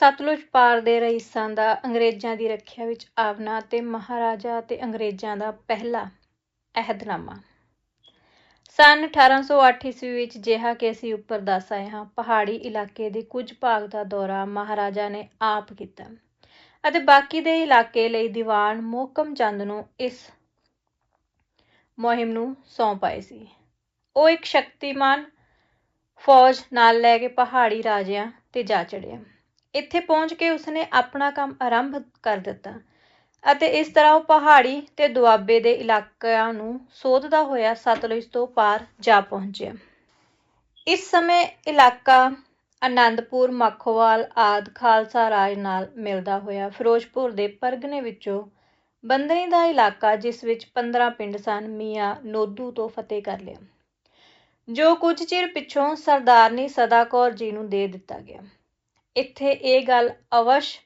ਸਤਲੁਜ ਪਾਰ ਦੇ ਰਈਸਾਂ ਦਾ ਅੰਗਰੇਜ਼ਾਂ ਦੀ ਰੱਖਿਆ ਵਿੱਚ ਆਵਨਾ ਅਤੇ ਮਹਾਰਾਜਾ ਅਤੇ ਅੰਗਰੇਜ਼ਾਂ ਦਾ ਪਹਿਲਾ ਅਹਿਦਨਾਮਾ। ਸੰਨ 1808 ਈਸਵੀ ਵਿੱਚ ਜਿਹਾ ਕਿ ਅਸੀਂ ਉੱਪਰ ਦੱਸ ਆਏ ਹਾਂ, ਪਹਾੜੀ ਇਲਾਕੇ ਦੇ ਕੁਝ ਭਾਗ ਦਾ ਦੌਰਾ ਮਹਾਰਾਜਾ ਨੇ ਆਪ ਕੀਤਾ ਅਤੇ ਬਾਕੀ ਦੇ ਇਲਾਕੇ ਲਈ ਦੀਵਾਨ ਮੋਹਕਮ ਚੰਦ ਨੂੰ ਇਸ ਮੁਹਿੰਮ ਨੂੰ ਸੌਂਪ ਆਏ ਸੀ। ਉਹ ਇੱਕ ਸ਼ਕਤੀਮਾਨ ਫੌਜ ਨਾਲ ਲੈ ਕੇ ਪਹਾੜੀ ਰਾਜਿਆਂ ਤੇ ਜਾ ਚੜਿਆ ਇੱਥੇ ਪਹੁੰਚ ਕੇ ਉਸਨੇ ਆਪਣਾ ਕੰਮ ਆਰੰਭ ਕਰ ਦਿੱਤਾ ਅਤੇ ਇਸ ਤਰ੍ਹਾਂ ਉਹ ਪਹਾੜੀ ਤੇ ਦੁਆਬੇ ਦੇ ਇਲਾਕਿਆਂ ਨੂੰ ਸੋਧਦਾ ਹੋਇਆ ਸਤਲੁਜ ਤੋਂ ਪਾਰ ਜਾ ਪਹੁੰਚਿਆ। ਇਸ ਸਮੇਂ ਇਲਾਕਾ ਆਨੰਦਪੁਰ, ਮੱਖੋਵਾਲ ਆਦਿ ਖਾਲਸਾ ਰਾਜ ਨਾਲ ਮਿਲਦਾ ਹੋਇਆ। ਫਿਰੋਜ਼ਪੁਰ ਦੇ ਪਰਗਨੇ ਵਿੱਚੋਂ ਬੰਦਨੀ ਦਾ ਇਲਾਕਾ, ਜਿਸ ਵਿੱਚ 15 ਪਿੰਡ ਸਨ, ਮੀਆਂ ਨੋਦੂ ਤੋਂ ਫਤਿਹ ਕਰ ਲਿਆ, ਜੋ ਕੁਝ ਚਿਰ ਪਿੱਛੋਂ ਸਰਦਾਰਨੀ ਸਦਾ ਕੌਰ ਜੀ ਨੂੰ ਦੇ ਦਿੱਤਾ ਗਿਆ। ਇੱਥੇ ਇਹ ਗੱਲ ਅਵਸ਼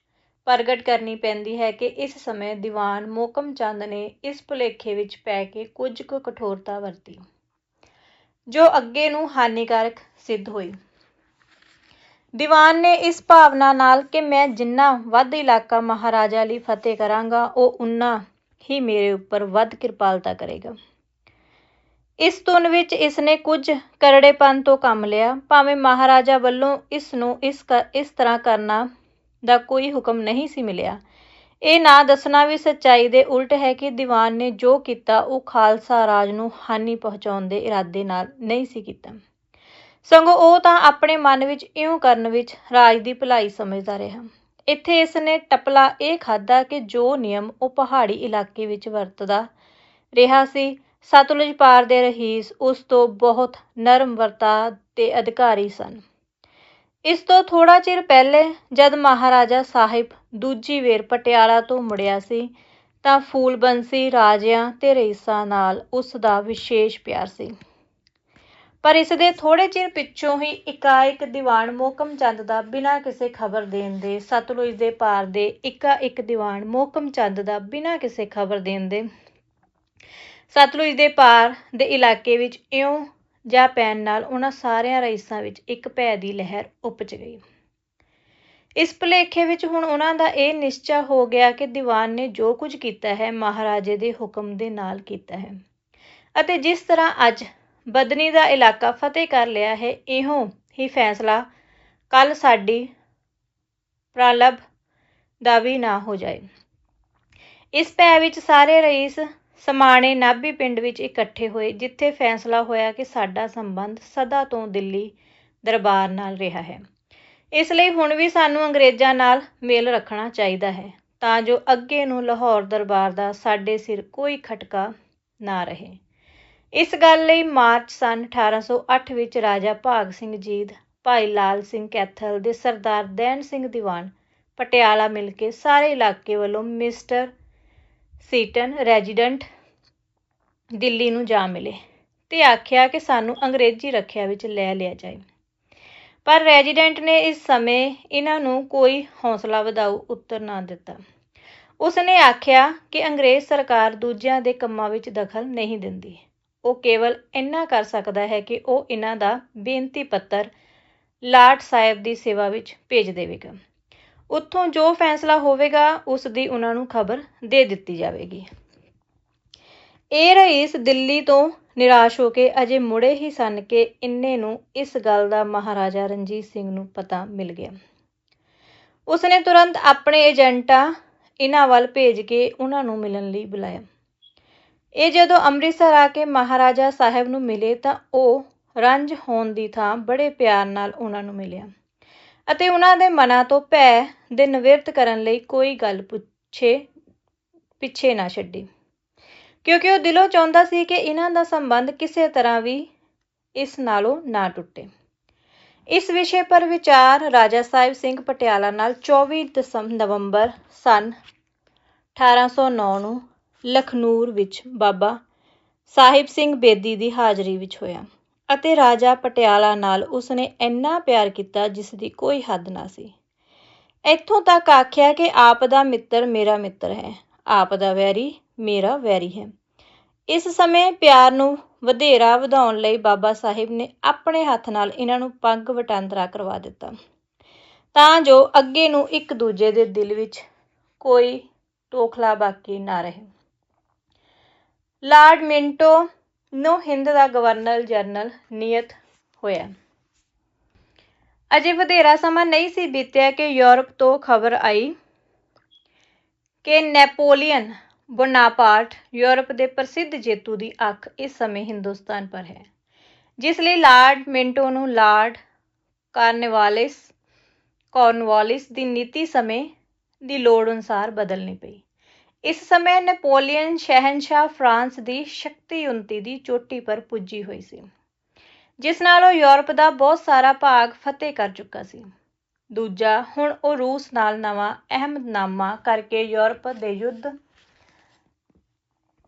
ਪ੍ਰਗਟ ਕਰਨੀ ਪੈਂਦੀ ਹੈ ਕਿ ਇਸ ਸਮੇਂ ਦੀਵਾਨ ਮੋਹਕਮ ਚੰਦ ਨੇ ਇਸ ਭੁਲੇਖੇ ਵਿੱਚ ਪੈ ਕੇ ਕੁਝ ਕੁ ਕਠੋਰਤਾ ਵਰਤੀ, ਜੋ ਅੱਗੇ ਨੂੰ ਹਾਨੀਕਾਰਕ ਸਿੱਧ ਹੋਈ। ਦੀਵਾਨ ਨੇ ਇਸ ਭਾਵਨਾ ਨਾਲ ਕਿ ਮੈਂ ਜਿੰਨਾ ਵੱਧ ਇਲਾਕਾ ਮਹਾਰਾਜਾ ਲਈ ਫਤਿਹ ਕਰਾਂਗਾ, ਉਹ ਉਨਾ ਹੀ ਮੇਰੇ ਉੱਪਰ ਵੱਧ ਕਿਰਪਾਲਤਾ ਕਰੇਗਾ। ਇਸ ਧੁਨ ਵਿੱਚ ਇਸ ਨੇ ਕੁਝ ਕਰੜੇਪਨ ਤੋਂ ਕੰਮ ਲਿਆ। ਭਾਵੇਂ ਮਹਾਰਾਜਾ ਵੱਲੋਂ ਇਸ ਨੂੰ ਇਸ ਇਸ ਤਰ੍ਹਾਂ ਕਰਨਾ ਦਾ ਕੋਈ ਹੁਕਮ ਨਹੀਂ ਸੀ ਮਿਲਿਆ। ਇਹ ਨਾ ਦੱਸਣਾ ਵੀ ਸੱਚਾਈ ਦੇ ਉਲਟ ਹੈ ਕਿ ਦੀਵਾਨ ਨੇ ਜੋ ਕੀਤਾ, ਉਹ ਖਾਲਸਾ ਰਾਜ ਨੂੰ ਹਾਨੀ ਪਹੁੰਚਾਉਣ ਦੇ ਇਰਾਦੇ ਨਾਲ ਨਹੀਂ ਸੀ ਕੀਤਾ। ਸਗੋਂ ਉਹ ਤਾਂ ਆਪਣੇ ਮਨ ਵਿੱਚ ਇਉਂ ਕਰਨ ਵਿੱਚ ਰਾਜ ਦੀ ਭਲਾਈ ਸਮਝਦਾ ਰਿਹਾ। ਇੱਥੇ ਇਸ ਨੇ ਟਪਲਾ ਇਹ ਖਾਦਾ ਕਿ ਜੋ ਨਿਯਮ ਉਹ ਪਹਾੜੀ ਇਲਾਕੇ ਵਿੱਚ ਵਰਤਦਾ ਰਿਹਾ ਸੀ ਸਤਲੁਜ ਪਾਰ ਦੇ ਰਹੀਸ ਉਸ ਤੋਂ ਬਹੁਤ ਨਰਮ ਵਰਤਾ ਤੇ ਅਧਿਕਾਰੀ ਸਨ। ਇਸ ਤੋਂ ਥੋੜਾ ਚਿਰ ਪਹਿਲੇ ਜਦ ਮਹਾਰਾਜਾ ਸਾਹਿਬ ਦੂਜੀ ਵੇਰ ਪਟਿਆਲਾ ਤੋਂ ਮੁੜਿਆ ਸੀ, ਤਾਂ ਫੂਲਬੰਸੀ ਰਾਜਿਆਂ ਤੇ ਰਈਸਾਂ ਨਾਲ ਉਸ ਦਾ ਵਿਸ਼ੇਸ਼ ਪਿਆਰ ਸੀ। ਪਰ ਇਸ ਦੇ ਥੋੜੇ ਚਿਰ ਪਿੱਛੋਂ ਹੀ ਇਕਾਇਕ ਦੀਵਾਨ ਮੋਹਕਮ ਚੰਦ ਦਾ ਬਿਨਾਂ ਕਿਸੇ ਖਬਰ ਦੇਣ ਦੇ ਸਤਲੁਜ ਦੇ ਪਾਰ ਦੇ ਇੱਕਾ ਇੱਕ ਦੀਵਾਨ ਮੋਹਕਮ ਚੰਦ ਦਾ ਬਿਨਾਂ ਕਿਸੇ ਖਬਰ ਦੇਣ ਦੇ ਸਤਲੁਜ ਦੇ ਪਾਰ ਦੇ ਇਲਾਕੇ ਵਿੱਚ ਇਉਂ ਜਾਂ ਪੈਣ ਨਾਲ ਉਹਨਾਂ ਸਾਰਿਆਂ ਰਈਸਾਂ ਵਿੱਚ ਇੱਕ ਭੈ ਦੀ ਲਹਿਰ ਉਪਜ ਗਈ। ਇਸ ਭੁਲੇਖੇ ਵਿੱਚ ਹੁਣ ਉਹਨਾਂ ਦਾ ਇਹ ਨਿਸ਼ਚਾ ਹੋ ਗਿਆ ਕਿ ਦੀਵਾਨ ਨੇ ਜੋ ਕੁਝ ਕੀਤਾ ਹੈ, ਮਹਾਰਾਜੇ ਦੇ ਹੁਕਮ ਦੇ ਨਾਲ ਕੀਤਾ ਹੈ। ਅਤੇ ਜਿਸ ਤਰ੍ਹਾਂ ਅੱਜ ਬਦਨੀ ਦਾ ਇਲਾਕਾ ਫਤਿਹ ਕਰ ਲਿਆ ਹੈ ਇਹੋ ਹੀ ਫੈਸਲਾ ਕੱਲ ਸਾਡੀ ਪ੍ਰਲਭ ਦਾ ਵੀ ਨਾ ਹੋ ਜਾਏ। ਇਸ ਭੈ ਵਿੱਚ ਸਾਰੇ ਰਈਸ ਸਮਾਣੇ ਨਾਭੀ ਪਿੰਡ ਵਿੱਚ ਇਕੱਠੇ ਹੋਏ, ਜਿੱਥੇ ਫੈਸਲਾ ਹੋਇਆ ਕਿ ਸਾਡਾ ਸੰਬੰਧ ਸਦਾ ਤੋਂ ਦਿੱਲੀ ਦਰਬਾਰ ਨਾਲ ਰਿਹਾ ਹੈ। ਇਸ ਲਈ ਹੁਣ ਵੀ ਸਾਨੂੰ ਅੰਗਰੇਜ਼ਾਂ ਨਾਲ ਮੇਲ ਰੱਖਣਾ ਚਾਹੀਦਾ ਹੈ, ਤਾਂ ਜੋ ਅੱਗੇ ਨੂੰ ਲਾਹੌਰ ਦਰਬਾਰ ਦਾ ਸਾਡੇ ਸਿਰ ਕੋਈ ਖਟਕਾ ਨਾ ਰਹੇ। ਇਸ ਗੱਲ ਲਈ ਮਾਰਚ ਸਨ 1808 ਵਿੱਚ ਰਾਜਾ ਭਾਗ ਸਿੰਘ ਜੀਦ ਭਾਈ ਲਾਲ ਸਿੰਘ ਕੈਥਲ ਦੇ ਸਰਦਾਰ ਦੈਨ ਸਿੰਘ ਦੀਵਾਨ ਪਟਿਆਲਾ ਮਿਲ ਕੇ ਸਾਰੇ ਇਲਾਕੇ ਵੱਲੋਂ ਮਿਸਟਰ ਸੀਟਨ ਰੈਜ਼ੀਡੈਂਟ ਦਿੱਲੀ ਨੂੰ ਜਾ ਮਿਲੇ ਤੇ ਆਖਿਆ ਕਿ ਸਾਨੂੰ ਅੰਗਰੇਜ਼ੀ ਰੱਖਿਆ ਵਿੱਚ ਲੈ ਲਿਆ ਜਾਏ। ਪਰ ਰੈਜ਼ੀਡੈਂਟ ਨੇ ਇਸ ਸਮੇਂ ਇਹਨਾਂ ਨੂੰ ਕੋਈ ਹੌਸਲਾ ਵਧਾਊ ਉੱਤਰ ਨਾ ਦਿੱਤਾ। ਉਸ ਨੇ ਆਖਿਆ ਕਿ ਅੰਗਰੇਜ਼ ਸਰਕਾਰ ਦੂਜਿਆਂ ਦੇ ਕੰਮਾਂ ਵਿੱਚ ਦਖਲ ਨਹੀਂ ਦਿੰਦੀ। ਉਹ ਕੇਵਲ ਇੰਨਾ ਕਰ ਸਕਦਾ ਹੈ ਕਿ ਉਹ ਇਹਨਾਂ ਦਾ ਬੇਨਤੀ ਪੱਤਰ ਲਾਟ ਸਾਹਿਬ ਦੀ ਸੇਵਾ ਵਿੱਚ ਭੇਜ ਦੇਵੇਗਾ। ਉੱਥੋਂ ਜੋ ਫੈਸਲਾ ਹੋਵੇਗਾ, ਉਸ ਦੀ ਉਹਨਾਂ ਨੂੰ ਖਬਰ ਦੇ ਦਿੱਤੀ ਜਾਵੇਗੀ। ਇਹ ਰਈਸ ਦਿੱਲੀ ਤੋਂ ਨਿਰਾਸ਼ ਹੋ ਕੇ ਅਜੇ ਮੁੜੇ ਹੀ ਸਨ ਕਿ ਇੰਨੇ ਨੂੰ ਇਸ ਗੱਲ ਦਾ ਮਹਾਰਾਜਾ ਰਣਜੀਤ ਸਿੰਘ ਨੂੰ ਪਤਾ ਮਿਲ ਗਿਆ। ਉਸਨੇ ਤੁਰੰਤ ਆਪਣੇ ਏਜੰਟਾਂ ਇਹਨਾਂ ਵੱਲ ਭੇਜ ਕੇ ਉਹਨਾਂ ਨੂੰ ਮਿਲਣ ਲਈ ਬੁਲਾਇਆ। ਇਹ ਜਦੋਂ ਅੰਮ੍ਰਿਤਸਰ ਆ ਕੇ ਮਹਾਰਾਜਾ ਸਾਹਿਬ ਨੂੰ ਮਿਲੇ ਤਾਂ ਉਹ ਰੰਜ ਹੋਣ ਦੀ ਥਾਂ ਬੜੇ ਪਿਆਰ ਨਾਲ ਉਹਨਾਂ ਨੂੰ ਮਿਲਿਆ। ਅਤੇ ਉਹਨਾਂ ਦੇ ਮਨਾਂ ਤੋਂ ਭੈ ਦੇ ਨਿਵਰਤ ਕਰਨ ਲਈ ਕੋਈ ਗੱਲ ਪੁੱਛੇ, ਪਿੱਛੇ ਨਾ ਛੱਡੀ। ਕਿਉਂਕਿ ਉਹ ਦਿਲੋਂ ਚਾਹੁੰਦਾ ਸੀ ਕਿ ਇਹਨਾਂ ਦਾ ਸੰਬੰਧ ਕਿਸੇ ਤਰ੍ਹਾਂ ਵੀ ਇਸ ਨਾਲੋਂ ਨਾ ਟੁੱਟੇ। ਇਸ ਵਿਸ਼ੇ ਪਰ ਵਿਚਾਰ ਰਾਜਾ ਸਾਹਿਬ ਸਿੰਘ ਪਟਿਆਲਾ ਨਾਲ 24 ਦਸੰਬਰ ਨਵੰਬਰ ਸਨ 1809 ਨੂੰ ਲਖਨੂਰ ਵਿੱਚ ਬਾਬਾ ਸਾਹਿਬ ਸਿੰਘ ਬੇਦੀ ਦੀ ਹਾਜ਼ਰੀ ਵਿੱਚ ਹੋਇਆ। ਅਤੇ ਰਾਜਾ ਪਟਿਆਲਾ ਨਾਲ ਉਸਨੇ ਇੰਨਾ ਪਿਆਰ ਕੀਤਾ ਜਿਸ ਦੀ ਕੋਈ ਹੱਦ ਨਾ ਸੀ। ਇੱਥੋਂ ਤੱਕ ਆਖਿਆ ਕਿ ਆਪ ਦਾ ਮਿੱਤਰ ਮੇਰਾ ਮਿੱਤਰ ਹੈ। ਆਪ ਦਾ ਵੈਰੀ ਮੇਰਾ ਵੈਰੀ ਹੈ। ਇਸ ਸਮੇਂ ਪਿਆਰ ਨੂੰ ਵਧੇਰਾ ਵਧਾਉਣ ਲਈ ਬਾਬਾ ਸਾਹਿਬ ਨੇ ਆਪਣੇ ਹੱਥ ਨਾਲ ਇਹਨਾਂ ਨੂੰ ਪੱਗ ਵਟਾਂਦਰਾ ਕਰਵਾ ਦਿੱਤਾ। ਤਾਂ ਜੋ ਅੱਗੇ ਨੂੰ ਇੱਕ ਦੂਜੇ ਦੇ ਦਿਲ ਵਿੱਚ ਕੋਈ ਟੋਖਲਾ ਬਾਕੀ ਨਾ ਰਹੇ। ਲਾਰਡ ਮਿੰਟੋ ਨੂੰ ਹਿੰਦ ਦਾ ਗਵਰਨਰ ਜਨਰਲ ਨਿਯਤ ਹੋਇਆ। ਅਜੇ ਵਧੇਰਾ ਸਮਾਂ ਨਹੀਂ ਸੀ ਬੀਤਿਆ ਕਿ ਯੂਰਪ ਤੋਂ ਖਬਰ ਆਈ ਕਿ ਨੈਪੋਲੀਅਨ ਬੋਨਾਪਾਰਟ ਯੂਰਪ ਦੇ ਪ੍ਰਸਿੱਧ ਜੇਤੂ ਦੀ ਅੱਖ ਇਸ ਸਮੇਂ ਹਿੰਦੁਸਤਾਨ ਪਰ ਹੈ, ਜਿਸ ਲਈ ਲਾਰਡ ਮਿੰਟੋ ਨੂੰ ਲਾਰਡ ਕਾਰਨੇਵਾਲਿਸ, ਕਾਰਨਵਾਲਿਸ ਦੀ ਨੀਤੀ ਸਮੇਂ ਦੀ ਲੋੜ ਅਨੁਸਾਰ ਬਦਲਣੀ ਪਈ। ਇਸ ਸਮੇਂ ਨੈਪੋਲੀਅਨ ਸ਼ਹਿਨशाह ਫਰਾਂਸ ਦੀ ਸ਼ਕਤੀ ਉਨਤੀ ਦੀ ਚੋਟੀ ਪਰ ਪੁੱਜੀ ਹੋਈ ਸੀ, ਜਿਸ ਨਾਲ ਉਹ ਯੂਰਪ ਦਾ ਬਹੁਤ ਸਾਰਾ ਭਾਗ ਫਤਿਹ ਕਰ ਚੁੱਕਾ ਸੀ। ਦੂਜਾ, ਹੁਣ ਉਹ ਰੂਸ ਨਾਲ ਨਵਾਂ ਅਹਿਮਦਨਾਮਾ ਕਰਕੇ ਯੂਰਪ ਦੇ ਯੁੱਧ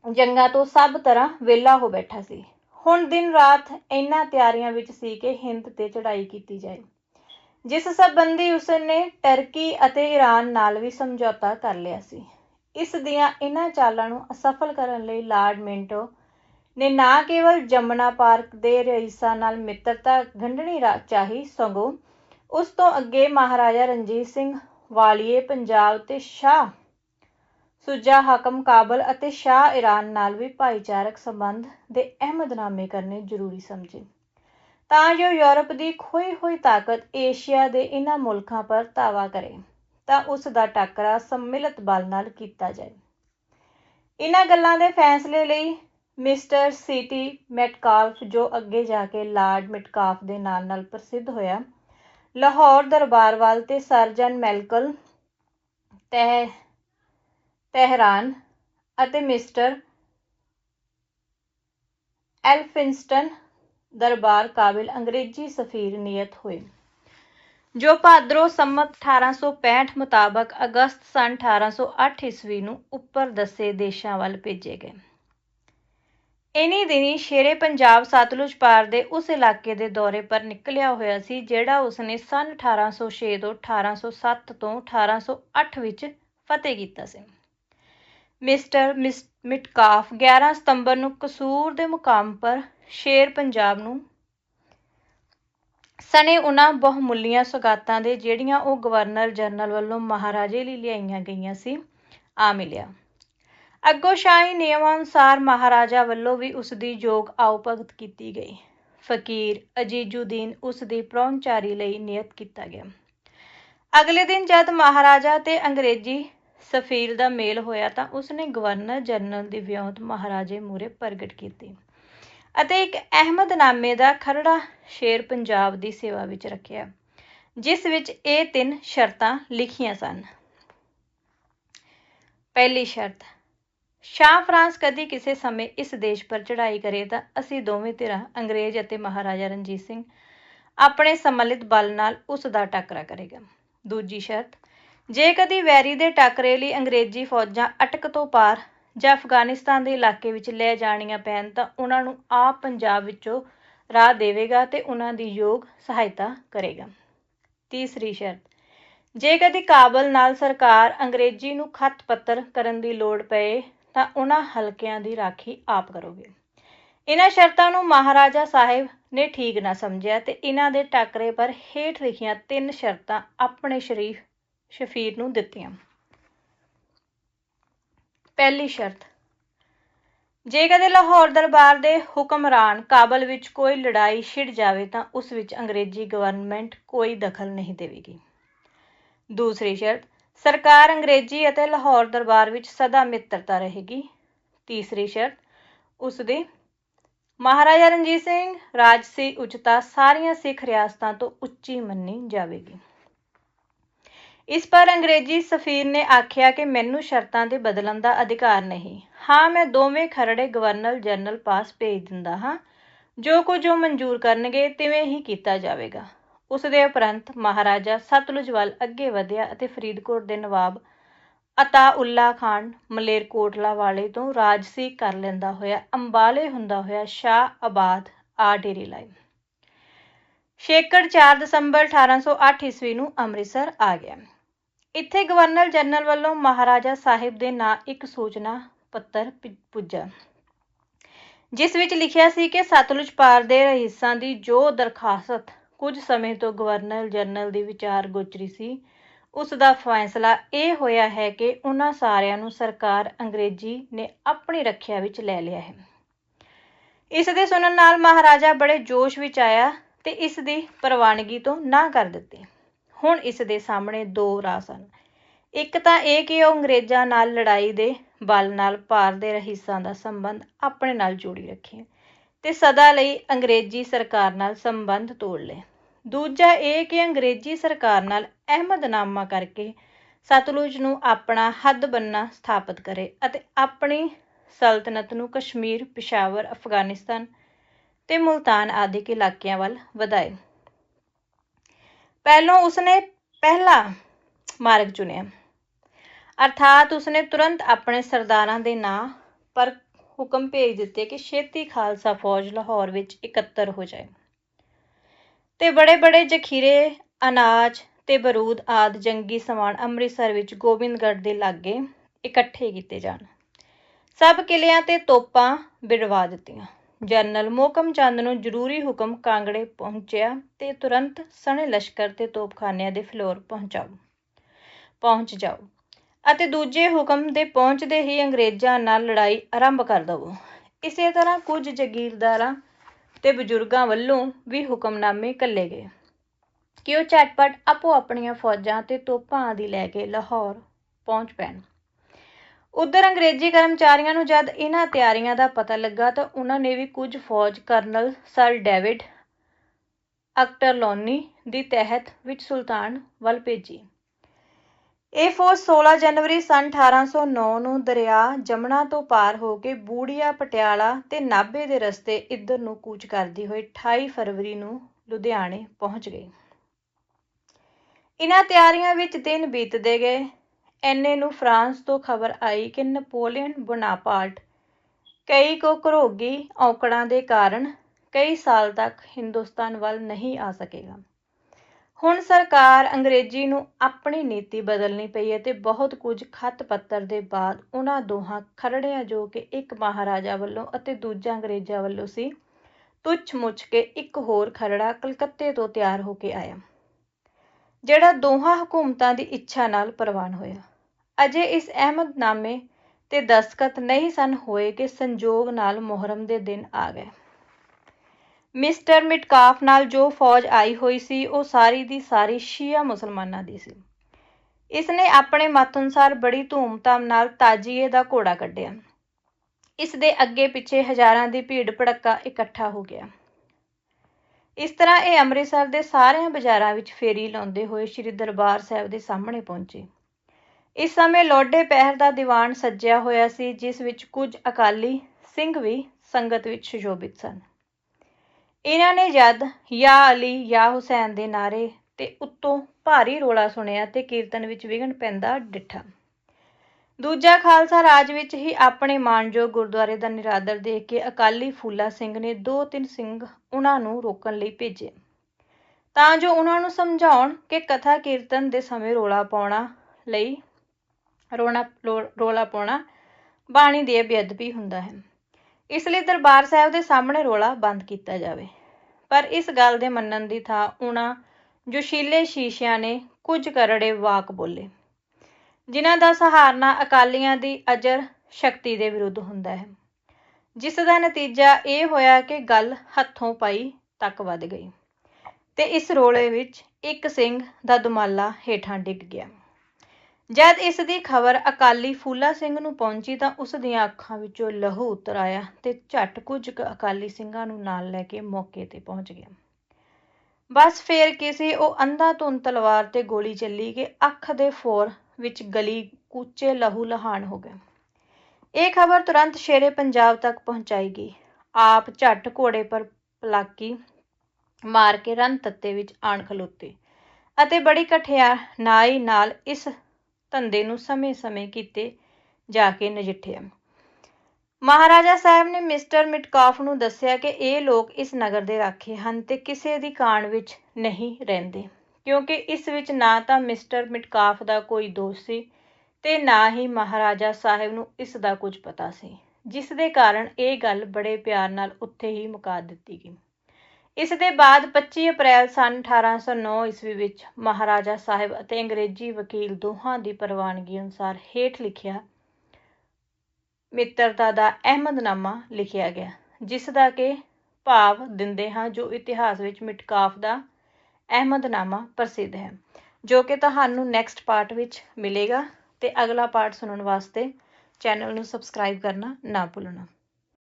ਜੰਗਾਂ ਤੋਂ ਸਭ ਤਰ੍ਹਾਂ ਵਿਹਲਾ ਹੋ ਬੈਠਾ ਸੀ। ਹੁਣ ਦਿਨ ਰਾਤ ਇਹਨਾਂ ਤਿਆਰੀਆਂ ਵਿੱਚ ਸੀ ਕਿ ਹਿੰਦ ਤੇ ਚੜ੍ਹਾਈ ਕੀਤੀ ਜਾਏ, ਜਿਸ ਸੰਬੰਧੀ ਉਸਨੇ ਟਰਕੀ ਅਤੇ ਈਰਾਨ ਨਾਲ ਵੀ ਸਮਝੌਤਾ ਕਰ ਲਿਆ ਸੀ। ਇਸ ਦੀਆਂ ਇਹਨਾਂ ਚਾਲਾਂ ਨੂੰ ਅਸਫਲ ਕਰਨ ਲਈ ਲਾਰਡ ਮਿੰਟੋ ਨੇ ਨਾ ਕੇਵਲ ਜਮਨਾ ਪਾਰਕ ਦੇ ਰਈਸਾਂ ਨਾਲ ਮਿੱਤਰਤਾ ਗੰਢਣੀ ਚਾਹੀ ਸਗੋਂ ਉਸ ਤੋਂ ਅੱਗੇ ਮਹਾਰਾਜਾ ਰਣਜੀਤ ਸਿੰਘ ਵਾਲੀਏ ਪੰਜਾਬ ਤੇ ਸ਼ਾਹ ਸੁਜਾ ਹਾਕਮ ਕਾਬਲ ਅਤੇ ਸ਼ਾਹ ਈਰਾਨ ਨਾਲ ਵੀ ਭਾਈਚਾਰਕ ਸੰਬੰਧ ਦੇ ਅਹਿਮਦਨਾਮੇ ਕਰਨੇ ਜ਼ਰੂਰੀ ਸਮਝੇ। ਤਾਂ ਜੋ ਯੂਰਪ ਦੀ ਖੋਈ ਹੋਈ ਤਾਕਤ ਏਸ਼ੀਆ ਦੇ ਇਹਨਾਂ ਮੁਲਕਾਂ ਪਰ ਧਾਵਾ ਕਰੇ। ਤਾਂ ਉਸ ਦਾ ਟਾਕਰਾ ਸੰਮਿਲਿਤ ਬਲ ਨਾਲ ਕੀਤਾ ਜਾਏ। ਇਹਨਾਂ ਗੱਲਾਂ ਦੇ ਫੈਸਲੇ ਲਈ ਮਿਸਟਰ ਸੀਟੀ ਮੈਟਕਾਲਫ, ਜੋ ਅੱਗੇ ਜਾ ਕੇ ਲਾਰਡ ਮਿਟਕਾਫ ਦੇ ਨਾਲ ਨਾਲ ਪ੍ਰਸਿੱਧ ਹੋਇਆ, ਲਾਹੌਰ ਦਰਬਾਰ ਵੱਲ ਤੇ ਸਰਜਨ ਮੈਲਕਲ, ਤਹਿ, ਤਹਿਰਾਨ ਅਤੇ ਮਿਸਟਰ ਐਲਫਿੰਸਟਨ ਦਰਬਾਰ ਕਾਬਿਲ ਅੰਗਰੇਜ਼ੀ ਸਫੀਰ ਨਿਯਤ ਹੋਏ। ਜੋ ਭਾਦਰੋਂ ਸੰਮਤ 1865 ਮੁਤਾਬਕ ਅਗਸਤ ਸਨ 1808 ਈਸਵੀ ਨੂੰ ਉੱਪਰ ਦੱਸੇ ਦੇਸ਼ਾਂ ਵੱਲ ਭੇਜੇ ਗਏ। ਇਨੀ ਦਿਨੀ ਸ਼ੇਰੇ ਪੰਜਾਬ ਸਤਲੁਜ ਪਾਰ ਦੇ ਉਸ ਇਲਾਕੇ ਦੇ ਦੌਰੇ ਪਰ ਨਿਕਲਿਆ ਹੋਇਆ ਸੀ, ਜਿਹੜਾ ਉਸਨੇ ਸਨ 1806 ਤੋਂ 1807 ਤੋਂ 1808 ਵਿੱਚ ਫਤਿਹ ਕੀਤਾ ਸੀ। ਮਿਸਟਰ ਮਿਸ ਮਿਟਕਾਫ 11 ਸਤੰਬਰ ਨੂੰ ਕਸੂਰ ਦੇ ਮੁਕਾਮ ਪਰ ਸ਼ੇਰ ਪੰਜਾਬ ਨੂੰ ਸਣੇ ਉਹਨਾਂ ਬਹੁਮੁੱਲੀਆਂ ਸੌਗਾਤਾਂ ਦੇ ਜਿਹੜੀਆਂ ਉਹ ਗਵਰਨਰ ਜਨਰਲ ਵੱਲੋਂ ਮਹਾਰਾਜੇ ਲਈ ਲਿਆਈਆਂ ਗਈਆਂ ਸੀ, ਆ ਮਿਲਿਆ। ਅੱਗੋਂ ਸ਼ਾਹੀ ਨਿਯਮਾਂ ਅਨੁਸਾਰ ਮਹਾਰਾਜਾ ਵੱਲੋਂ ਵੀ ਉਸ ਦੀ ਯੋਗ ਆਓ ਭਗਤ ਕੀਤੀ ਗਈ। ਫਕੀਰ ਅਜੀਜੁਦੀਨ ਉਸ ਦੀ ਪ੍ਰਾਹੁਣਚਾਰੀ ਲਈ ਨਿਯਤ ਕੀਤਾ ਗਿਆ। ਅਗਲੇ ਦਿਨ ਜਦ ਮਹਾਰਾਜਾ ਤੇ ਅੰਗਰੇਜ਼ੀ ਸਫੀਰ ਦਾ ਮੇਲ ਹੋਇਆ ਤਾਂ ਉਸਨੇ ਗਵਰਨਰ ਜਨਰਲ ਦੀ ਵਿਉਂਤ ਮਹਾਰਾਜੇ ਮੂਰੇ ਪ੍ਰਗਟ ਕੀਤੀ। ਅਤੇ ਇੱਕ ਅਹਿਮਦਨਾਮੇ ਦਾ ਖਰੜਾ ਸ਼ੇਰ ਪੰਜਾਬ ਦੀ ਸੇਵਾ ਵਿੱਚ ਰੱਖਿਆ, ਜਿਸ ਵਿੱਚ ਇਹ ਤਿੰਨ ਸ਼ਰਤਾਂ ਲਿਖੀਆਂ ਸਨ। ਪਹਿਲੀ ਸ਼ਰਤ, ਸ਼ਾਹ ਫਰਾਂਸ ਕਦੀ ਕਿਸੇ ਸਮੇਂ ਇਸ ਦੇਸ਼ ਪਰ ਚੜ੍ਹਾਈ ਕਰੇ ਤਾਂ ਅਸੀਂ ਦੋਵੇਂ ਧਿਰਾਂ ਅੰਗਰੇਜ਼ ਅਤੇ ਮਹਾਰਾਜਾ ਰਣਜੀਤ ਸਿੰਘ ਆਪਣੇ ਸਮਲਿਤ ਬਲ ਨਾਲ ਉਸ ਦਾ ਟਾਕਰਾ ਕਰੇਗਾ। ਦੂਜੀ ਸ਼ਰਤ, ਜੇ ਕਦੀ ਵੈਰੀ ਦੇ ਟਾਕਰੇ ਲਈ ਅੰਗਰੇਜ਼ੀ ਫੌਜਾਂ ਅਟਕ ਤੋਂ ਪਾਰ ਜਾਂ ਅਫਗਾਨਿਸਤਾਨ ਦੇ ਇਲਾਕੇ ਵਿੱਚ ਲੈ ਜਾਣੀਆਂ ਪੈਣ ਤਾਂ ਉਹਨਾਂ ਨੂੰ ਆਪ ਪੰਜਾਬ ਵਿੱਚੋਂ ਰਾਹ ਦੇਵੇਗਾ ਤੇ ਉਹਨਾਂ ਦੀ ਯੋਗ ਸਹਾਇਤਾ ਕਰੇਗਾ। ਤੀਸਰੀ ਸ਼ਰਤ ਜੇ ਕਦੇ ਕਾਬਲ ਨਾਲ ਸਰਕਾਰ ਅੰਗਰੇਜ਼ੀ ਨੂੰ ਖਤ ਪੱਤਰ ਕਰਨ ਦੀ ਲੋੜ ਪਏ ਤਾਂ ਉਹਨਾਂ ਹਲਕਿਆਂ ਦੀ ਰਾਖੀ ਆਪ ਕਰੋਗੇ। ਇਹਨਾਂ ਸ਼ਰਤਾਂ ਨੂੰ ਮਹਾਰਾਜਾ ਸਾਹਿਬ ਨੇ ਠੀਕ ਨਾ ਸਮਝਿਆ ਤੇ ਇਹਨਾਂ ਦੇ ਟਾਕਰੇ ਪਰ ਹੇਠ ਲਿਖੀਆਂ ਤਿੰਨ ਸ਼ਰਤਾਂ ਆਪਣੇ ਸ਼ਰੀਫ ਸ਼ਫੀਰ ਨੂੰ ਦਿੱਤੀਆਂ। ਪਹਿਲੀ ਸ਼ਰਤ। ਜੇ ਕਦੇ ਲਾਹੌਰ ਦਰਬਾਰ ਦੇ ਹੁਕਮਰਾਨ ਕਾਬਲ ਵਿੱਚ ਕੋਈ ਲੜਾਈ ਛਿੜ ਜਾਵੇ ਤਾਂ ਉਸ ਵਿੱਚ ਅੰਗਰੇਜ਼ੀ ਗਵਰਨਮੈਂਟ ਕੋਈ ਦਖਲ ਨਹੀਂ ਦੇਵੇਗੀ। ਦੂਸਰੀ ਸ਼ਰਤ, ਸਰਕਾਰ ਅੰਗਰੇਜ਼ੀ ਅਤੇ ਲਾਹੌਰ ਦਰਬਾਰ ਵਿੱਚ ਸਦਾ ਮਿੱਤਰਤਾ ਰਹੇਗੀ। ਤੀਸਰੀ ਸ਼ਰਤ, ਉਸ ਦੀ ਮਹਾਰਾਜਾ ਰਣਜੀਤ ਸਿੰਘ ਰਾਜਸੀ ਉਚਤਾ ਸਾਰੀਆਂ ਸਿੱਖ ਰਿਆਸਤਾਂ ਤੋਂ ਉੱਚੀ ਮੰਨੀ ਜਾਵੇਗੀ। ਇਸ ਪਰ ਅੰਗਰੇਜ਼ੀ ਸਫੀਰ ਨੇ ਆਖਿਆ ਕਿ ਮੈਨੂੰ ਸ਼ਰਤਾਂ ਦੇ ਬਦਲਣ ਦਾ ਅਧਿਕਾਰ ਨਹੀਂ। ਹਾਂ, ਮੈਂ ਦੋਵੇਂ ਖਰੜੇ ਗਵਰਨਰ ਜਨਰਲ ਪਾਸ ਭੇਜ ਦਿੰਦਾ ਹਾਂ। ਜੋ ਕੁਝ ਉਹ ਮਨਜ਼ੂਰ ਕਰਨਗੇ, ਤਿਵੇਂ ਹੀ ਕੀਤਾ ਜਾਵੇਗਾ। ਉਸ ਦੇ ਉਪਰੰਤ ਮਹਾਰਾਜਾ ਸਤਲੁਜ ਵੱਲ ਅੱਗੇ ਵਧਿਆ ਅਤੇ ਫਰੀਦਕੋਟ ਦੇ ਨਵਾਬ ਅਤਾਉੱਲਾ ਖਾਨ ਮਲੇਰਕੋਟਲਾ ਵਾਲੇ ਤੋਂ ਰਾਜਸੀ ਕਰ ਲੈਂਦਾ ਹੋਇਆ, ਅੰਬਾਲੇ ਹੁੰਦਾ ਹੋਇਆ ਸ਼ਾਹ ਆਬਾਦ ਆ ਡੇਰੀ ਲਾਏ। ਸ਼ੇਕੜ 4 ਦਸੰਬਰ 1808 ਈਸਵੀ ਨੂੰ ਅੰਮ੍ਰਿਤਸਰ ਆ ਗਿਆ। ਇੱਥੇ ਗਵਰਨਰ ਜਨਰਲ ਵੱਲੋਂ ਮਹਾਰਾਜਾ ਸਾਹਿਬ ਦੇ ਨਾਂ ਇੱਕ ਸੂਚਨਾ ਪੱਤਰ ਭਿ- ਪੁੱਜਾ। ਜਿਸ ਵਿੱਚ ਲਿਖਿਆ ਸੀ ਕਿ ਸਤਲੁਜ ਪਾਰ ਦੇ ਰਹੀਸਾਂ ਦੀ ਜੋ ਦਰਖਾਸਤ ਕੁਝ ਸਮੇਂ ਤੋਂ ਗਵਰਨਰ ਜਨਰਲ ਦੀ ਵਿਚਾਰ ਗੋਚਰੀ ਸੀ, ਉਸ ਦਾ ਫੈਸਲਾ ਇਹ ਹੋਇਆ ਹੈ ਕਿ ਉਹਨਾਂ ਸਾਰਿਆਂ ਨੂੰ ਸਰਕਾਰ ਅੰਗਰੇਜ਼ੀ ਨੇ ਆਪਣੀ ਰੱਖਿਆ ਵਿੱਚ ਲੈ ਲਿਆ ਹੈ। ਇਸ ਦੇ ਸੁਣਨ ਨਾਲ ਮਹਾਰਾਜਾ ਬੜੇ ਜੋਸ਼ ਵਿੱਚ ਆਇਆ ਤੇ ਇਸ ਦੀ ਪ੍ਰਵਾਨਗੀ ਤੋਂ ਨਾ ਕਰ ਦਿੱਤੀ। ਹੁਣ ਇਸ ਦੇ ਸਾਹਮਣੇ ਦੋ ਰਾਹ ਸਨ। ਇੱਕ ਤਾਂ ਇਹ ਕਿ ਉਹ ਅੰਗਰੇਜ਼ਾਂ ਨਾਲ ਲੜਾਈ ਦੇ ਬਲ ਨਾਲ ਭਾਰਤ ਦੇ ਰਹੀਸਾਂ ਦਾ ਸੰਬੰਧ ਆਪਣੇ ਨਾਲ ਜੋੜੀ ਰੱਖੇ ਤੇ ਸਦਾ ਲਈ ਅੰਗਰੇਜ਼ੀ ਸਰਕਾਰ ਨਾਲ ਸੰਬੰਧ ਤੋੜ ਲਏ। ਦੂਜਾ ਇਹ ਕਿ ਅੰਗਰੇਜ਼ੀ ਸਰਕਾਰ ਨਾਲ ਅਹਿਮਦਨਾਮਾ ਕਰਕੇ ਸਤਲੁਜ ਨੂੰ ਆਪਣਾ ਹੱਦ ਬੰਨਾ ਸਥਾਪਿਤ ਕਰੇ ਅਤੇ ਆਪਣੀ ਸਲਤਨਤ ਨੂੰ ਕਸ਼ਮੀਰ, ਪਿਸ਼ਾਵਰ, ਅਫਗਾਨਿਸਤਾਨ ਤੇ ਮੁਲਤਾਨ ਆਦਿ ਇਲਾਕਿਆਂ ਵੱਲ ਵਧਾਏ। ਪਹਿਲੋਂ ਉਸਨੇ ਪਹਿਲਾ ਮਾਰਗ ਚੁਣਿਆ। ਅਰਥਾਤ ਉਸਨੇ ਤੁਰੰਤ ਆਪਣੇ ਸਰਦਾਰਾਂ ਦੇ ਨਾਂ ਪਰ ਹੁਕਮ ਭੇਜ ਦਿੱਤੇ ਕਿ ਛੇਤੀ ਖਾਲਸਾ ਫੌਜ ਲਾਹੌਰ ਵਿੱਚ ਇਕੱਤਰ ਹੋ ਜਾਏ। ਤੇ ਬੜੇ ਬੜੇ ਜ਼ਖੀਰੇ, ਅਨਾਜ ਤੇ ਬਰੂਦ ਆਦ ਜੰਗੀ ਸਮਾਨ ਅੰਮ੍ਰਿਤਸਰ ਵਿੱਚ ਗੋਬਿੰਦਗੜ੍ਹ ਦੇ ਲਾਗੇ ਇਕੱਠੇ ਕੀਤੇ ਜਾਣ। ਸਭ ਕਿਲਿਆਂ ਤੇ ਤੋਪਾਂ ਬਿੜਵਾ ਦਿੱਤੀਆਂ। ਜਨਰਲ ਮੋਕਮ ਚੰਦ ਨੂੰ ਜ਼ਰੂਰੀ ਹੁਕਮ ਕਾਂਗੜੇ ਪਹੁੰਚਿਆ ਤੇ ਤੁਰੰਤ ਸਣੇ ਲਸ਼ਕਰ ਤੇ ਤੋਪਖਾਨਿਆਂ ਦੇ ਫਲੋਰ ਪਹੁੰਚਾਓ, ਪਹੁੰਚ ਜਾਓ ਅਤੇ ਦੂਜੇ ਹੁਕਮ ਦੇ ਪਹੁੰਚਦੇ ਹੀ ਅੰਗਰੇਜ਼ਾਂ ਨਾਲ ਲੜਾਈ ਆਰੰਭ ਕਰ ਦਵੋ। ਇਸੇ ਤਰ੍ਹਾਂ ਕੁਝ ਜ਼ਗੀਰਦਾਰਾਂ ਤੇ ਬਜ਼ੁਰਗਾਂ ਵੱਲੋਂ ਵੀ ਹੁਕਮਨਾਮੇ ਕੱਲੇ ਗਏ ਕਿ ਉਹ ਝਟਪਟ ਆਪੋ ਆਪਣੀਆਂ ਫੌਜਾਂ ਤੇ ਤੋਪਾਂ ਆਦਿ ਲੈ ਕੇ ਲਾਹੌਰ ਪਹੁੰਚ ਪੈਣ। ਉਧਰ ਅੰਗਰੇਜ਼ੀ ਕਰਮਚਾਰੀਆਂ ਨੂੰ ਜਦ ਇਹਨਾਂ ਤਿਆਰੀਆਂ ਦਾ ਪਤਾ ਲੱਗਾ ਤਾਂ ਉਹਨਾਂ ਨੇ ਵੀ ਕੁਝ ਫੌਜ ਕਰਨਲ ਸਰ ਡੇਵਿਡ ਅਕਟਰਲੋਨੀ ਦੀ ਤਹਿਤ ਵਿੱਚ ਸੁਲਤਾਨ ਵੱਲ ਭੇਜੀ। ਇਹ ਫੌਜ 16 ਜਨਵਰੀ ਸਨ 1809 ਨੂੰ ਦਰਿਆ ਜਮਨਾ ਤੋਂ ਪਾਰ ਹੋ ਕੇ ਬੂੜੀਆ, ਪਟਿਆਲਾ ਤੇ ਨਾਭੇ ਦੇ ਰਸਤੇ ਇੱਧਰ ਨੂੰ ਕੂਚ ਕਰਦੀ ਹੋਈ 28 ਫਰਵਰੀ ਨੂੰ ਲੁਧਿਆਣੇ ਪਹੁੰਚ ਗਈ। ਇਨ੍ਹਾਂ ਤਿਆਰੀਆਂ ਵਿੱਚ ਦਿਨ ਬੀਤਦੇ ਗਏ। ਇੰਨੇ ਨੂੰ ਫਰਾਂਸ ਤੋਂ ਖਬਰ ਆਈ ਕਿ ਨਪੋਲੀਅਨ ਬੋਨਾਪਾਰਟ ਕਈ ਕੋ ਘਰੋਗੀ ਔਕੜਾਂ ਦੇ ਕਾਰਨ ਕਈ ਸਾਲ ਤੱਕ ਹਿੰਦੁਸਤਾਨ ਵੱਲ ਨਹੀਂ ਆ ਸਕੇਗਾ। ਹੁਣ ਸਰਕਾਰ ਅੰਗਰੇਜ਼ੀ ਨੂੰ ਆਪਣੀ ਨੀਤੀ ਬਦਲਣੀ ਪਈ ਹੈ ਅਤੇ ਬਹੁਤ ਕੁਝ ਖੱਤ ਪੱਤਰ ਦੇ ਬਾਅਦ ਉਹਨਾਂ ਦੋਹਾਂ ਖਰੜਿਆਂ ਜੋ ਕਿ ਇੱਕ ਮਹਾਰਾਜਾ ਵੱਲੋਂ ਅਤੇ ਦੂਜਾ ਅੰਗਰੇਜ਼ਾਂ ਵੱਲੋਂ ਸੀ, ਤੁੱਛ ਮੁੱਛ ਕੇ ਇੱਕ ਹੋਰ ਖਰੜਾ ਕਲਕੱਤੇ ਤੋਂ ਤਿਆਰ ਹੋ ਕੇ ਆਇਆ, ਜਿਹੜਾ ਦੋਹਾਂ ਹਕੂਮਤਾਂ ਦੀ ਇੱਛਾ ਨਾਲ ਪ੍ਰਵਾਨ ਹੋਇਆ। ਅਜੇ ਇਸ ਅਹਿਮਦਨਾਮੇ ਤੇ ਦਸਤਖਤ ਨਹੀਂ ਸਨ ਹੋਏ ਕਿ ਸੰਜੋਗ ਨਾਲ ਮੁਹਰਮ ਦੇ ਦਿਨ ਆ ਗਏ। ਮਿਸਟਰ ਮਿਟਕਾਫ ਨਾਲ ਜੋ ਫੌਜ ਆਈ ਹੋਈ ਸੀ, ਉਹ ਸਾਰੀ ਦੀ ਸਾਰੀ ਸ਼ੀਆ ਮੁਸਲਮਾਨਾਂ ਦੀ ਸੀ। ਇਸ ਨੇ ਆਪਣੇ ਮਤ ਅਨੁਸਾਰ ਬੜੀ ਧੂਮਧਾਮ ਨਾਲ ਤਾਜੀਏ ਦਾ ਘੋੜਾ ਕੱਢਿਆ। ਇਸ ਦੇ ਅੱਗੇ ਪਿੱਛੇ ਹਜ਼ਾਰਾਂ ਦੀ ਭੀੜ ਭੜੱਕਾ ਇਕੱਠਾ ਹੋ ਗਿਆ। ਇਸ ਤਰ੍ਹਾਂ ਇਹ ਅੰਮ੍ਰਿਤਸਰ ਦੇ ਸਾਰਿਆਂ ਬਾਜ਼ਾਰਾਂ ਵਿੱਚ ਫੇਰੀ ਲਾਉਂਦੇ ਹੋਏ ਸ੍ਰੀ ਦਰਬਾਰ ਸਾਹਿਬ ਦੇ ਸਾਹਮਣੇ ਪਹੁੰਚੇ। ਇਸ ਸਮੇਂ ਲੋਡੇ ਪਹਿਰ ਦਾ ਦੀਵਾਨ ਸੱਜਿਆ ਹੋਇਆ ਸੀ, ਜਿਸ ਵਿੱਚ ਕੁਝ ਅਕਾਲੀ ਸਿੰਘ ਵੀ ਸੰਗਤ ਵਿੱਚ ਸੁਸ਼ੋਭਿਤ ਸਨ। ਇਹਨਾਂ ਨੇ ਜਦ ਯਾ ਅਲੀ, ਯਾ ਹੁਸੈਨ ਦੇ ਨਾਰੇ ਤੇ ਉੱਤੋਂ ਭਾਰੀ ਰੋਲਾ ਸੁਣਿਆ ਤੇ ਕੀਰਤਨ ਵਿੱਚ ਵਿਘਨ ਪੈਂਦਾ ਡਿੱਠਾ। ਦੂਜਾ ਖਾਲਸਾ ਰਾਜ ਵਿੱਚ ਹੀ ਆਪਣੇ ਮਾਨਯੋਗ ਗੁਰਦੁਆਰੇ ਦਾ ਨਿਰਾਦਰ ਦੇਖ ਕੇ ਅਕਾਲੀ ਫੂਲਾ ਸਿੰਘ ਨੇ ਦੋ ਤਿੰਨ ਸਿੰਘ ਉਹਨਾਂ ਨੂੰ ਰੋਕਣ ਲਈ ਭੇਜੇ। ਤਾਂ ਜੋ ਉਹਨਾਂ ਨੂੰ ਸਮਝਾਉਣ ਕਿ ਕਥਾ ਕੀਰਤਨ ਦੇ ਸਮੇਂ ਰੋਲਾ ਪਾਉਣਾ ਲਈ ਰੋਣਾ ਰੋਲਾ ਪਾਉਣਾ ਬਾਣੀ ਦੀ ਬੇਅਦਬੀ ਹੁੰਦਾ ਹੈ। ਇਸ ਲਈ ਦਰਬਾਰ ਸਾਹਿਬ ਦੇ ਸਾਹਮਣੇ ਰੋਲਾ ਬੰਦ ਕੀਤਾ ਜਾਵੇ। ਪਰ ਇਸ ਗੱਲ ਦੇ ਮੰਨਣ ਦੀ ਥਾਂ ਉਹਨਾਂ ਜੋਸ਼ੀਲੇ ਸ਼ੀਸ਼ਿਆਂ ਨੇ ਕੁਝ ਕਰੜੇ ਵਾਕ ਬੋਲੇ, ਜਿਨ੍ਹਾਂ ਦਾ ਸਹਾਰਨਾ ਅਕਾਲੀਆਂ ਦੀ ਅਜਰ ਸ਼ਕਤੀ ਦੇ ਵਿਰੁੱਧ ਹੁੰਦਾ ਹੈ। ਜਿਸ ਦਾ ਨਤੀਜਾ ਇਹ ਹੋਇਆ ਕਿ ਗੱਲ ਹੱਥੋਂ ਪਾਈ ਤੱਕ ਵੱਧ ਗਈ ਤੇ ਇਸ ਰੋਲੇ ਵਿੱਚ ਇੱਕ ਸਿੰਘ ਦਾ ਦੁਮਾਲਾ ਹੇਠਾਂ ਡਿੱਗ ਗਿਆ। ਜਦ ਇਸ ਦੀ ਖਬਰ ਅਕਾਲੀ ਫੂਲਾ ਸਿੰਘ ਨੂੰ ਪਹੁੰਚੀ ਤਾਂ ਉਸ ਦੀਆਂ ਅੱਖਾਂ ਵਿੱਚੋਂ ਲਹੂ ਉਤਰ ਆਇਆ ਤੇ ਝਟ ਕੁਝ ਅਕਾਲੀ ਸਿੰਘਾਂ ਨੂੰ ਨਾਲ ਲੈ ਕੇ ਮੌਕੇ ਤੇ ਪਹੁੰਚ ਗਿਆ। ਬਸ ਫੇਰ ਕਿਸੇ ਉਹ ਅੰਧਾ ਧੁੰਨ ਤਲਵਾਰ ਤੇ ਗੋਲੀ ਚੱਲੀ ਕਿ ਅੱਖ ਦੇ ਫੋਰ ਵਿੱਚ ਗਲੀ ਕੂਚੇ ਲਹੂ ਲਹਾਨ ਹੋ ਗਿਆ ਇਹ ਖਬਰ ਤੁਰੰਤ ਸ਼ੇਰੇ ਪੰਜਾਬ ਤੱਕ ਪਹੁੰਚਾਈ ਗਈ। ਆਪ ਝੱਟ ਘੋੜੇ ਪਰ ਪਲਾਕੀ ਮਾਰ ਕੇ ਰਨ ਤੱਤੇ ਵਿੱਚ ਆਣ ਖਲੋਤੇ ਅਤੇ ਬੜੀ ਕਠਿਨਾਈ ਨਾਲ ਇਸ ਧੰਦੇ ਨੂੰ ਸਮੇਂ-ਸਮੇਂ ਕੀਤੇ ਜਾ ਕੇ ਨਜਿੱਠਿਆ। ਮਹਾਰਾਜਾ ਸਾਹਿਬ ਨੇ ਮਿਸਟਰ ਮਿਟਕਾਫ ਨੂੰ ਦੱਸਿਆ ਕਿ ਇਹ ਲੋਕ ਇਸ ਨਗਰ ਦੇ ਰਾਖੇ ਹਨ ਤੇ ਕਿਸੇ ਦੀ ਕਾਣ ਵਿੱਚ ਨਹੀਂ ਰਹਿੰਦੇ, ਕਿਉਂਕਿ ਇਸ ਵਿੱਚ ਨਾ ਤਾਂ ਮਿਸਟਰ ਮਿਟਕਾਫ ਦਾ ਕੋਈ ਦੋਸ਼ ਸੀ ਤੇ ਨਾ ਹੀ ਮਹਾਰਾਜਾ ਸਾਹਿਬ ਨੂੰ ਇਸ ਦਾ ਕੁਝ ਪਤਾ ਸੀ, ਜਿਸ ਦੇ ਕਾਰਨ ਇਹ ਗੱਲ ਬੜੇ ਪਿਆਰ ਨਾਲ ਉੱਥੇ ਹੀ ਮੁਕਾ ਦਿੱਤੀ ਗਈ। ਇਸ ਦੇ ਬਾਅਦ 25 ਅਪ੍ਰੈਲ ਸਨ 1809 ਈਸਵੀ ਵਿੱਚ ਮਹਾਰਾਜਾ ਸਾਹਿਬ ਅਤੇ ਅੰਗਰੇਜ਼ੀ ਵਕੀਲ ਦੋਹਾਂ ਦੀ ਪ੍ਰਵਾਨਗੀ ਅਨੁਸਾਰ ਹੇਠ ਲਿਖਿਆ ਮਿੱਤਰਤਾ ਦਾ ਅਹਿਮਦਨਾਮਾ ਲਿਖਿਆ ਗਿਆ, ਜਿਸ ਦਾ ਕਿ ਭਾਵ ਦਿੰਦੇ ਹਾਂ ਜੋ ਇਤਿਹਾਸ ਵਿੱਚ ਮਿਟਕਾਫ ਦਾ ਅਹਿਮਦਨਾਮਾ ਪ੍ਰਸਿੱਧ ਹੈ, ਜੋ ਕਿ ਤੁਹਾਨੂੰ ਨੈਕਸਟ ਪਾਰਟ ਵਿੱਚ ਮਿਲੇਗਾ ਤੇ ਅਗਲਾ ਪਾਰਟ ਸੁਣਨ ਵਾਸਤੇ ਚੈਨਲ ਨੂੰ ਸਬਸਕ੍ਰਾਈਬ ਕਰਨਾ ਨਾ ਭੁੱਲਣਾ।